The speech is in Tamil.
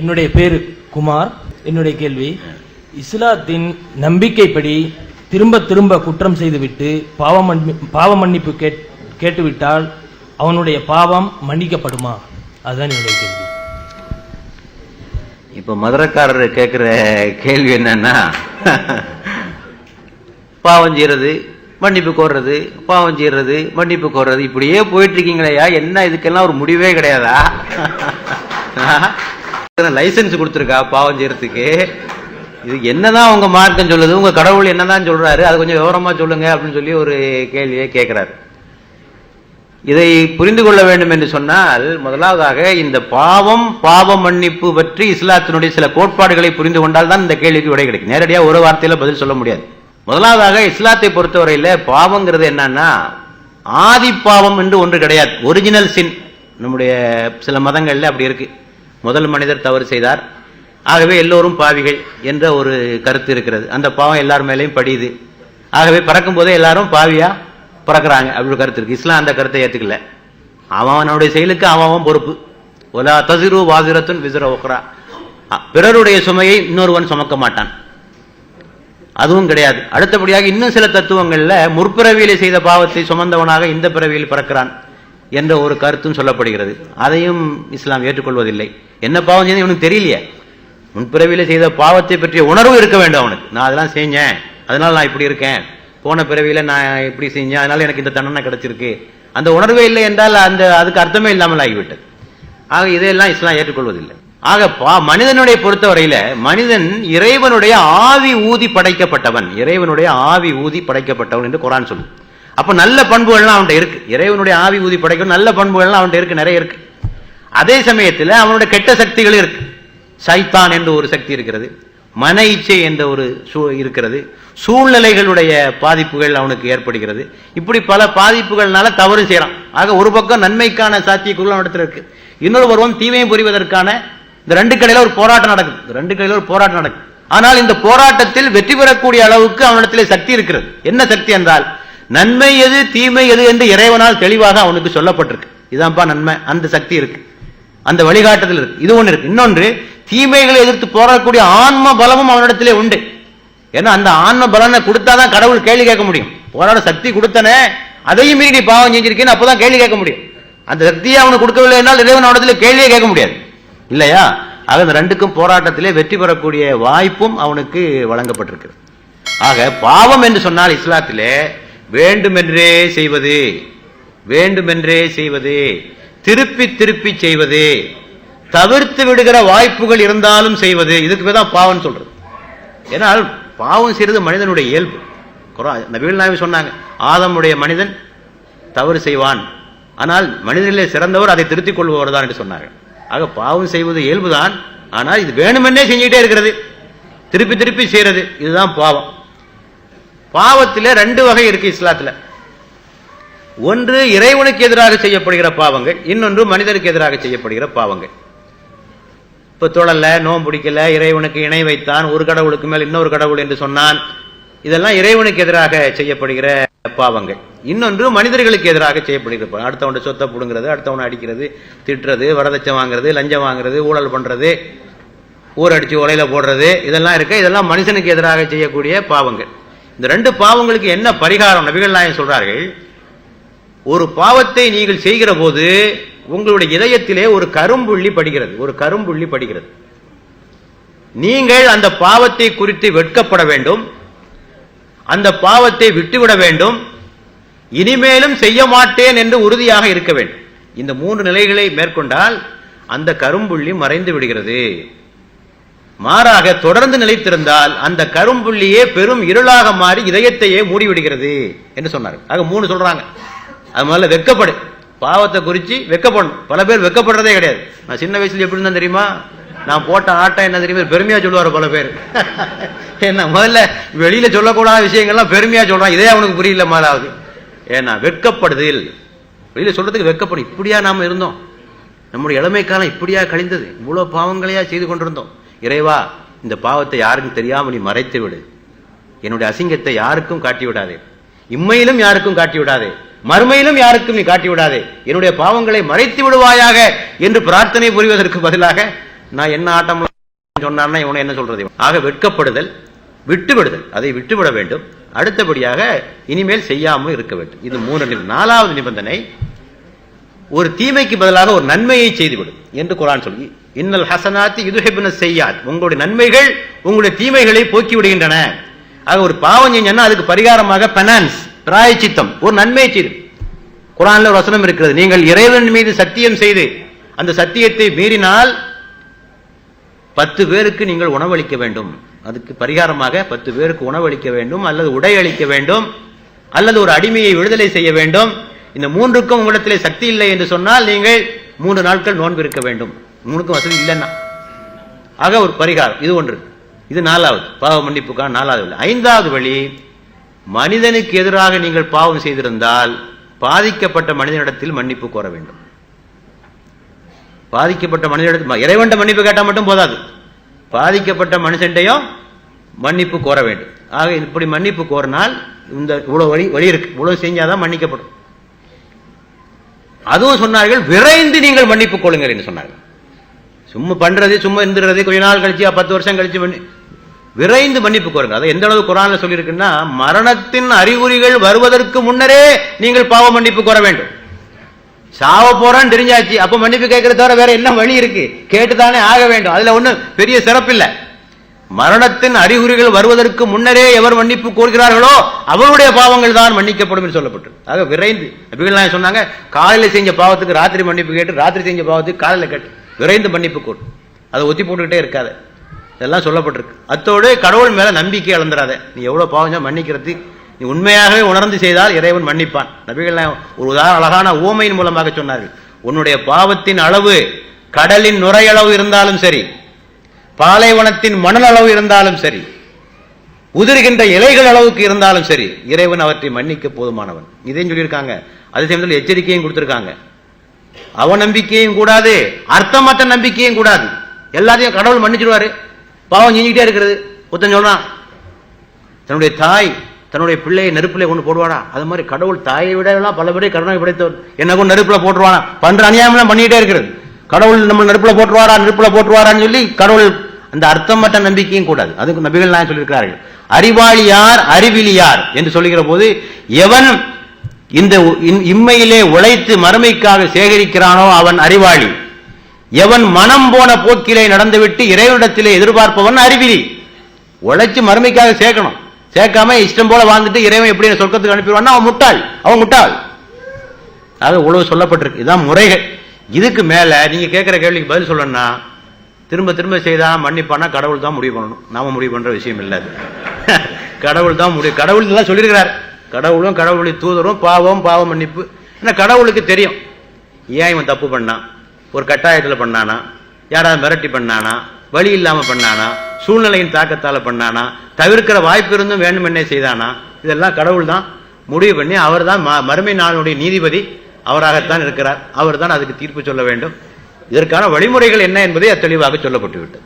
என்னுடைய பேரு குமார். என்னுடைய கேள்வி இஸ்லாத்தின் நம்பிக்கைப்படி திரும்ப திரும்ப குற்றம் செய்துவிட்டு பாவம் பாவ மன்னிப்பு கேட் கேட்டுவிட்டால் அவனுடைய பாவம் மன்னிக்கப்படுமா? அதுதான் என்னுடைய கேள்வி. இப்போ மதுரக்காரர் கேட்கிற கேள்வி என்னன்னா பாவம் செய்யறது மன்னிப்பு கோர்றது பாவம் செய்யறது மன்னிப்பு கோர்றது இப்படியே போயிட்டு இருக்கீங்களேயா? என்ன இதுக்கெல்லாம் ஒரு முடிவே கிடையாதா? லைசன்ஸ் கொடுத்துருக்கா பாவம் செய்யறதுக்கு? இது என்னதான் உங்க மார்க்கம் சொல்லுது? உங்க கடவுள் என்னதான் சொல்றாரு? அது கொஞ்சம் விவரமா சொல்லுங்க அப்படின்னு சொல்லி ஒரு கேள்வியை கேட்கிறாரு. இதை புரிந்து கொள்ள வேண்டும் என்று சொன்னால் முதலாவதாக இந்த பாவம் பாவ மன்னிப்பு பற்றி இஸ்லாத்தினுடைய சில கோட்பாடுகளை புரிந்து கொண்டால் தான் இந்த கேள்விக்கு விடை கிடைக்கும். நேரடியாக ஒரு வார்த்தையில பதில் சொல்ல முடியாது. முதலாவதாக இஸ்லாத்தை பொறுத்தவரையில பாவங்கிறது என்னன்னா ஆதி பாவம் என்று ஒன்று கிடையாது. ஒரிஜினல் சின் நம்முடைய சில மதங்கள்ல அப்படி இருக்கு. முதல் மனிதர் தவறு செய்தார். ஆகவே எல்லோரும் பாவிகள் என்ற ஒரு கருத்து இருக்கிறது. அந்த பாவம் எல்லார் மேலேயும் படியுது. ஆகவே பறக்கும் போதே எல்லாரும் பாவியா பறக்கிறாங்க அப்படி கருத்து இருக்கு. இஸ்லாம் அந்த கருத்தை ஏற்றுக்கல அவன் அவனுடைய செயலுக்கு அவன் அவன் பொறுப்பு. ஒலா தசிரு வாசிரத்துன் விசிற ஒக்ரா பிறருடைய சுமையை இன்னொருவன் சுமக்க மாட்டான். அதுவும் கிடையாது. அடுத்தபடியாக இன்னும் சில தத்துவங்கள்ல முற்பிறவியிலே செய்த பாவத்தை சுமந்தவனாக இந்த பிறவியில் பிறக்கிறான். என்ற ஒரு கருத்தும் சொல்லப்படுகிறது. அதையும் இஸ்லாம் ஏற்றுக்கொள்வதில்லை. என்ன பாவம் செய்ய இவனுக்கு தெரியலையே. முன்பிறவியில் செய்த பாவத்தை பற்றிய உணர்வு இருக்க வேண்டும் அவனுக்கு. நான் அதெல்லாம் செஞ்சேன். அதனால நான் இப்படி இருக்கேன். போன பிறவியில் நான் இப்படி செஞ்சேன். அதனால எனக்கு இந்த தண்டனை கிடைச்சிருக்கு. அந்த உணர்வே இல்லை என்றால் அந்த அதுக்கு அர்த்தமே இல்லாமல் ஆகிவிட்டது. ஆக இதையெல்லாம் இஸ்லாம் ஏற்றுக்கொள்வதில்லை. ஆக பா மனிதனுடைய பொறுத்தவரையில மனிதன் இறைவனுடைய ஆவி ஊதி படைக்கப்பட்டவன். இறைவனுடைய ஆவி ஊதி படைக்கப்பட்டவன் என்று குரான் சொல்லும். அப்ப நல்ல பண்புகள்லாம் அவன்கிட்ட இருக்கு. இறைவனுடைய ஆவி ஊதி படைக்கும் நல்ல பண்புகள்லாம் அவன்கிட்ட இருக்கு நிறைய இருக்கு. அதே சமயத்தில் அவனுடைய கெட்ட சக்திகள் இருக்கு. சைத்தான் என்ற ஒரு சக்தி இருக்கிறது. மன இச்சை என்ற ஒரு சூ இருக்கிறது. சூழ்நிலைகளுடைய பாதிப்புகள் அவனுக்கு ஏற்படுகிறது. இப்படி பல பாதிப்புகள்னால தவறு செய்யறான். ஆக ஒரு பக்கம் நன்மைக்கான சாத்தியக்குள்ள இடத்துல இருக்கு. இன்னொரு பருவம் தீமையும் புரிவதற்கான இந்த ரெண்டு கடையில ஒரு போராட்டம் நடக்குது. ரெண்டு கடையில ஒரு போராட்டம் நடக்குது. ஆனால் இந்த போராட்டத்தில் வெற்றி பெறக்கூடிய அளவுக்கு அவனிடத்திலே சக்தி இருக்கிறது. என்ன சக்தி என்றால் நன்மை எது தீமை எது என்று இறைவனால் தெளிவாக அவனுக்கு சொல்லப்பட்டிருக்கு. இதான்ப்பா நன்மை அந்த சக்தி இருக்கு. அந்த வழிகாட்டுதல் இருக்கு. இது ஒன்று இருக்கு. இன்னொன்று தீமைகளை எதிர்த்து போராடக்கூடிய ஆன்ம பலமும் அவனிடத்திலே உண்டு. ஏன்னா அந்த ஆன்ம பலனை கொடுத்தாதான் கடவுள் கேள்வி கேட்க முடியும். போராட சக்தி கொடுத்தனே அதையும் மீறி நீ பாவம் செஞ்சிருக்கேன்னு அப்பதான் கேள்வி கேட்க முடியும். அந்த சக்தியை அவனுக்கு கொடுக்கவில்லை என்றால் இறைவன் அவனிடத்துல கேள்வியே கேட்க முடியாது. இல்லையா? ஆக இந்த ரெண்டுக்கும் போராட்டத்திலே வெற்றி பெறக்கூடிய வாய்ப்பும் அவனுக்கு வழங்கப்பட்டிருக்கிறது. ஆக பாவம் என்று சொன்னால் இஸ்லாத்திலே வேண்டுமென்றே செய்வது வேண்டுமென்றே செய்வது திருப்பி திருப்பி செய்வது தவிர்த்து விடுகிற வாய்ப்புகள் இருந்தாலும் செய்வது இதுக்கு தான் பாவம் சொல்றது. ஏன்னால் பாவம் செய்யறது மனிதனுடைய இயல்பு. குர்ஆன் நபிகள் சொன்னாங்க ஆதமுடைய மனிதன் தவறு செய்வான். ஆனால் மனிதனிலே சிறந்தவர் அதை திருத்திக் கொள்பவர் தான் என்று சொன்னார்கள். ஆக பாவம் செய்வது இயல்புதான் ஆனால் இது வேணுமென்னே செஞ்சுட்டே இருக்கிறது. திருப்பி திருப்பி செய்யறது இதுதான் பாவம். பாவத்தில் ரெண்டு வகை இருக்கு இஸ்லாத்தில். ஒன்று இறைவனுக்கு எதிராக செய்யப்படுகிற பாவங்கள் இன்னொன்று மனிதனுக்கு எதிராக செய்யப்படுகிற பாவங்கள். இப்போ தொழல நோம் பிடிக்கல இறைவனுக்கு இணை வைத்தான் ஒரு கடவுளுக்கு மேல் இன்னொரு கடவுள் என்று சொன்னான் இதெல்லாம் இறைவனுக்கு எதிராக செய்யப்படுகிற பாவங்கள். இன்னொன்று மனிதர்களுக்கு எதிராக செய்யப்படுகிற பாவம். அடுத்தவன் சொத்தை பிடுங்கிறது அடுத்தவனை அடிக்கிறது திட்டுறது வரதட்சம் வாங்குறது லஞ்சம் வாங்குறது ஊழல் பண்ணுறது ஊரடிச்சு உலையில போடுறது இதெல்லாம் இருக்கு. இதெல்லாம் மனுஷனுக்கு எதிராக செய்யக்கூடிய பாவங்கள். இந்த ரெண்டு பாவங்களுக்கு என்ன பரிகாரம் நபிகள் நாயகம் சொல்றார்கள்? ஒரு பாவத்தை நீங்கள் செய்கிற போது உங்களுடைய இதயத்திலே ஒரு கரும்புள்ளி படுகிறது. ஒரு கரும்புள்ளி படுகிறது. நீங்கள் அந்த பாவத்தை குறித்து வெட்கப்பட வேண்டும். அந்த பாவத்தை விட்டுவிட வேண்டும். இனிமேலும் செய்ய மாட்டேன் என்று உறுதியாக இருக்க வேண்டும். இந்த மூன்று நிலைகளை மேற்கொண்டால் அந்த கரும்புள்ளி மறைந்து விடுகிறது. மாறாக தொடர்ந்து நிலைத்திருந்தால் அந்த கரும்புள்ளியே பெரும் இருளாக மாறி இதயத்தையே மூடிவிடுகிறது என்று சொன்னார் ஆக மூணு சொல்றாங்க. அது முதல்ல வெக்கப்படு. பாவத்தை குறித்து வெக்கப்படணும். பல பேர் வெக்கப்படுறதே கிடையாது. நான் சின்ன வயசுல எப்படி இருந்தா தெரியுமா? நான் போட்ட ஆட்டம் என்ன தெரியுமா? பெருமையா சொல்லுவார் பல பேர். என்ன முதல்ல வெளியில சொல்லக்கூடாத விஷயங்கள்லாம் பெருமையா சொல்றான். இதே அவனுக்கு புரியல முதலாவது. ஏன்னா வெட்கப்படுதில். வெளியில சொல்றதுக்கு வெக்கப்படும் இப்படியா நாம இருந்தோம். நம்முடைய இளமை காலம் இப்படியா கழிந்தது. இவ்வளவு பாவங்களையா செய்து கொண்டிருந்தோம். இறைவா இந்த பாவத்தை யாருக்கும் தெரியாம நீ மறைத்து விடு. என்னுடைய அசிங்கத்தை யாருக்கும் காட்டி விடாதே. இம்மையிலும் யாருக்கும் காட்டி விடாதே. மறுமையிலும் யாருக்கும் நீ காட்டி விடாதே. என்னுடைய பாவங்களை மறைத்து விடுவாயாக என்று பிரார்த்தனை புரிவதற்கு பதிலாக நான் என்ன ஆட்டம் சொன்னான்னா இவனை என்ன சொல்றது? ஆக வெட்கப்படுதல் விட்டுவிடுதல். அதை விட்டுவிட வேண்டும். அடுத்தபடியாக இனிமேல் செய்யாமல் இருக்க வேண்டும். இது மூன்று நாலாவது நிபந்தனை. ஒரு தீமைக்கு பதிலாக ஒரு நன்மையை செய்துவிடும் என்று குரான் சொல்லி இன்னல் ஹசனாத்தி யுதுஹிப்ன செய்யாத். உங்களுடைய நன்மைகள் உங்களுடைய தீமைகளை போக்கி விடுகின்றன. ஆக ஒரு பாவம் செஞ்சா அதுக்கு பரிகாரமாக பெனான்ஸ் பிராயச்சித்தம் ஒரு நன்மையை செய்து. குரான்ல ஒரு வசனம் இருக்கிறது நீங்கள் இறைவன் மீது சத்தியம் செய்து அந்த சத்தியத்தை மீறினால் பத்து பேருக்கு நீங்கள் உணவளிக்க வேண்டும். அதுக்கு பரிகாரமாக பத்து பேருக்கு உணவளிக்க வேண்டும் அல்லது உடை அளிக்க வேண்டும் அல்லது ஒரு அடிமையை விடுதலை செய்ய வேண்டும். இந்த மூன்றுக்கும் உங்களிடத்திலே சக்தி இல்லை என்று சொன்னால் நீங்கள் மூன்று நாட்கள் நோன்பு இருக்க வேண்டும். மூணுக்கும் வசதி இல்லைன்னா. ஆக ஒரு பரிகாரம் இது ஒன்று. இது நாலாவது. பாவ மன்னிப்புக்கான நாலாவது வழி. ஐந்தாவது வழி மனிதனுக்கு எதிராக நீங்கள் பாவம் செய்திருந்தால் பாதிக்கப்பட்ட மனிதனிடத்தில் மன்னிப்பு கோர வேண்டும். பாதிக்கப்பட்ட மனிதனிடத்தில் இறைவன்ட மன்னிப்பு கேட்டால் மட்டும் போதாது. பாதிக்கப்பட்ட மனுஷன்டையும் மன்னிப்பு கோர வேண்டும். ஆக இப்படி மன்னிப்பு கோரினால் இந்த இவ்வளோ வழி வழி இருக்கு. இவ்வளோ செஞ்சாதான் மன்னிக்கப்படும். அதுவும் சொன்னார்கள் விரைந்து நீங்கள் மன்னிப்பு கொள்ளுங்கள் என்று சொன்னார்கள். சும்மா பண்றது சும்மா இருந்துறது கொஞ்ச நாள் கழிச்சு பத்து வருஷம் கழிச்சு மன்னி- விரைந்து மன்னிப்பு கோருங்க அதை எந்த அளவு குரான் சொல்லியிருக்குன்னா மரணத்தின் அறிகுறிகள் வருவதற்கு முன்னரே நீங்கள் பாவ மன்னிப்பு கோர வேண்டும். சாவ போறான்னு தெரிஞ்சாச்சு அப்ப மன்னிப்பு கேட்கறத தவிர வேற என்ன வழி இருக்கு? கேட்டுதானே ஆக வேண்டும். அதுல ஒன்றும் பெரிய சிறப்பில்லை. மரணத்தின் அறிகுறிகள் வருவதற்கு முன்னரே எவர் மன்னிப்பு கோருகிறார்களோ அவருடைய பாவங்கள் தான் மன்னிக்கப்படும் என்று சொல்லப்பட்டு ஆக விரைந்து நபிகள் சொன்னாங்க காலையில் செஞ்ச பாவத்துக்கு ராத்திரி மன்னிப்பு கேட்டு ராத்திரி செஞ்ச பாவத்துக்கு காலையில் கேட்டு விரைந்து மன்னிப்பு கோர். அதை ஒத்தி போட்டுக்கிட்டே இருக்காத. இதெல்லாம் சொல்லப்பட்டிருக்கு. அத்தோடு கடவுள் மேல நம்பிக்கை இழந்துடாத நீ எவ்வளவு பாவம் மன்னிக்கிறது நீ உண்மையாகவே உணர்ந்து செய்தால் இறைவன் மன்னிப்பான். நபிகள் ஒரு உதாரண அழகான ஓமையின் மூலமாக சொன்னார்கள். உன்னுடைய பாவத்தின் அளவு கடலின் நுரையளவு இருந்தாலும் சரி பாலைவனத்தின் மணல் அளவு இருந்தாலும் சரி உதிர்கின்ற இலைகள் அளவுக்கு இருந்தாலும் சரி இறைவன் அவற்றை மன்னிக்க போதுமானவன். இதையும் சொல்லியிருக்காங்க. அதே சமயத்தில் எச்சரிக்கையும் கொடுத்திருக்காங்க. அவநம்பிக்கையும் கூடாது அர்த்தமற்ற நம்பிக்கையும் கூடாது. எல்லாத்தையும் கடவுள் மன்னிச்சிடுவாரு. பாவம் செஞ்சுக்கிட்டே இருக்கிறது. ஒருத்தன் சொல்றான் தன்னுடைய தாய் தன்னுடைய பிள்ளையை நெருப்பிலே கொண்டு போடுவானா அது மாதிரி கடவுள் தாயை விட எல்லாம் பல பேரை கருணை படைத்தவர். என்ன கொண்டு நெருப்புல போட்டுருவானா? பண்ற அநியாயம்லாம் பண்ணிட்டே இருக்கிறது. கடவுள் நம்ம நெருப்புல போட்டுருவாரா நெருப்புல போட்டுருவாரான்னு சொல்லி கடவுள் அந்த அர்த்தமற்ற நம்பிக்கையும் கூடாது. அதுக்கு நபிகள் நான் சொல்லியிருக்கிறார்கள். அறிவாளி யார்? அறிவிலி யார்? என்று சொல்லுகிற போது எவன் இந்த இம்மையிலே உழைத்து மறுமைக்காக சேகரிக்கிறானோ அவன் அறிவாளி. எவன் மனம் போன போக்கிலே நடந்துவிட்டு இறைவனிடத்திலே எதிர்பார்ப்பவன் அறிவிலி. உழைச்சு மறுமைக்காக சேர்க்கணும். சேர்க்காம இஷ்டம் போல வாழ்ந்துட்டு இறைவன் எப்படி சொர்க்கத்துக்கு அனுப்பிடுவான்னா அவன் முட்டாள். அவன் முட்டாள். அது உழவு சொல்லப்பட்டிருக்கு. இதான் முறைகள். இதுக்கு மேலே நீங்கள் கேட்குற கேள்விக்கு பதில் சொல்லணும்னா திரும்ப திரும்ப செய்தால் மன்னிப்பானா கடவுள் தான் முடிவு பண்ணணும். நாம் முடிவு பண்ணுற விஷயம் இல்லை அது. கடவுள் தான் முடிவு கடவுள் தான் சொல்லியிருக்கிறார். கடவுளும் கடவுளுடைய தூதரும் பாவம் பாவம் மன்னிப்பு. ஏன்னா கடவுளுக்கு தெரியும். ஏன் இவன் தப்பு பண்ணான் ஒரு கட்டாயத்தில் பண்ணானா? யாராவது மிரட்டி பண்ணானா? வழி இல்லாமல் பண்ணானா? சூழ்நிலையின் தாக்கத்தால் பண்ணானா? தவிர்க்கிற வாய்ப்பு இருந்தும் வேண்டுமென்னே செய்தானா? இதெல்லாம் கடவுள் தான் முடிவு பண்ணி அவர் தான் மறுமை நாளுடைய நீதிபதி. அவராகத்தான் இருக்கிறார். அவர் தான் அதுக்கு தீர்ப்பு சொல்ல வேண்டும். இதற்கான வழிமுறைகள் என்ன என்பதை தெளிவாக சொல்லப்பட்டுவிட்டது.